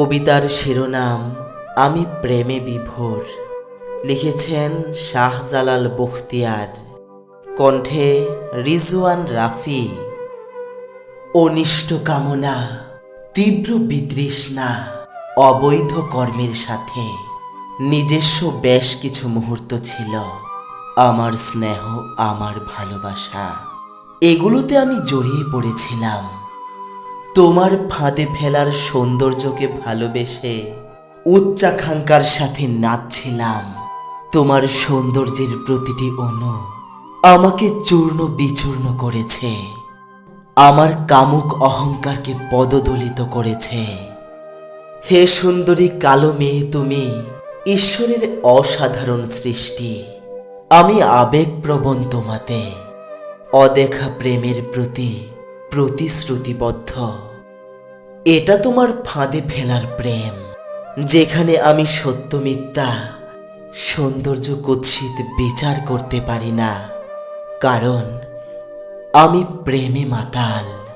কবিতার শিরোনাম, আমি প্রেমে বিভোর লিখেছেন শাহজালাল বখতিয়ার। কণ্ঠে রিজওয়ান রাফি, অনিষ্ট কামনা, তীব্র বিতৃষ্ণা, অবৈধ কর্মের সাথে, নিজস্ব বেশ কিছু মুহূর্ত ছিল, আমার স্নেহ, আমার ভালোবাসা। এগুলোতে আমি জড়িয়ে পড়েছিলাম। তোমার ফাঁদে ফেলার সৌন্দর্যকে ভালোবেসে উচ্চাকাঙ্ক্ষার সাথে নাচছিলাম। তোমার সৌন্দর্যের প্রতিটি অণু আমাকে চূর্ণ বিচূর্ণ করেছে। আমার কামুক অহংকারকে পদদলিত করেছে। হে সুন্দরী কালো মেয়ে, তুমি ঈশ্বরের অসাধারণ সৃষ্টি। আমি আবেগপ্রবণ তোমাতে। অদেখা প্রেমের প্রতি প্রতিশ্রুতিবদ্ধ। এটা তোমার ফাঁদে ফেলার প্রেম, যেখানে আমি সত্য মিথ্যা, সৌন্দর্য কুৎসিত বিচার করতে পারি না। কারণ আমি প্রেমে মাতাল।